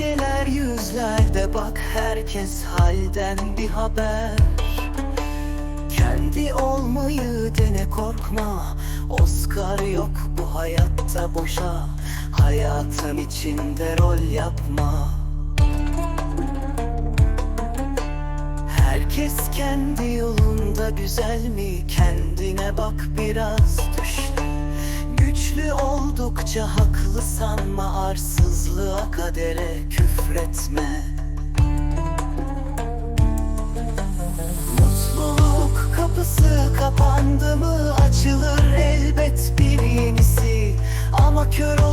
Gölgeler yüzlerde bak herkes halden bir haber. Kendi olmayı dene korkma Oscar yok bu hayatta boşa. Hayatın içinde rol yapma. Herkes kendi yolunda güzel mi? Kendine bak biraz düş Güçlü oldukça haklı sanma Arsızlığa kadere küfretme. Mutluluk kapısı kapandı mı Açılır elbet bir yenisi. Ama kör olur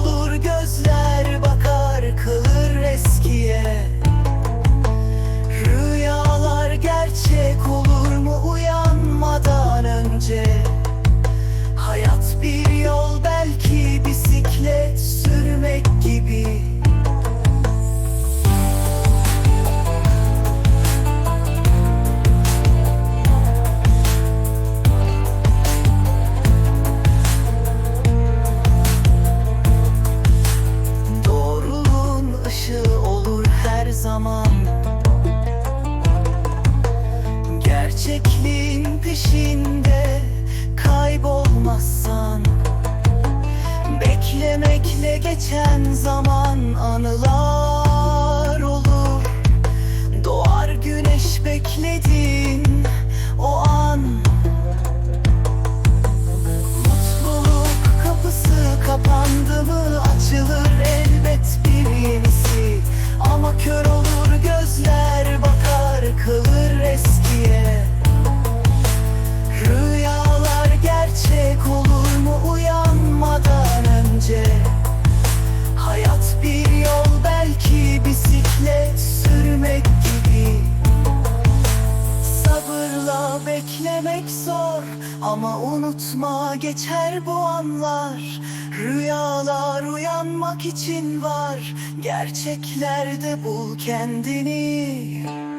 Gerçekliğin peşinde kaybolmazsan Beklemekle geçen zaman anılar olur. Doğar güneş bekledin beklemek zor. Ama unutma geçer bu anlar. Rüyalar uyanmak için var. Gerçeklerde bul kendini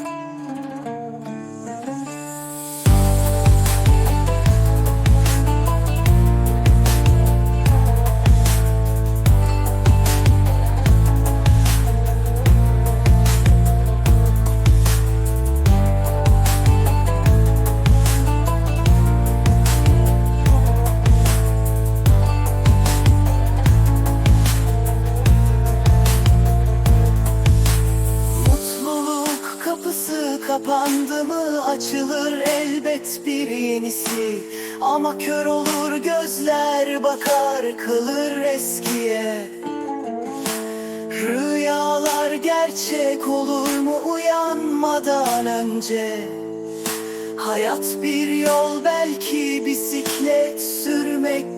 kapandı mı açılır elbet bir yenisi? Ama kör olur gözler bakar kalır eskiye. Rüyalar gerçek olur mu uyanmadan önce? Hayat bir yol belki bisiklet sürmek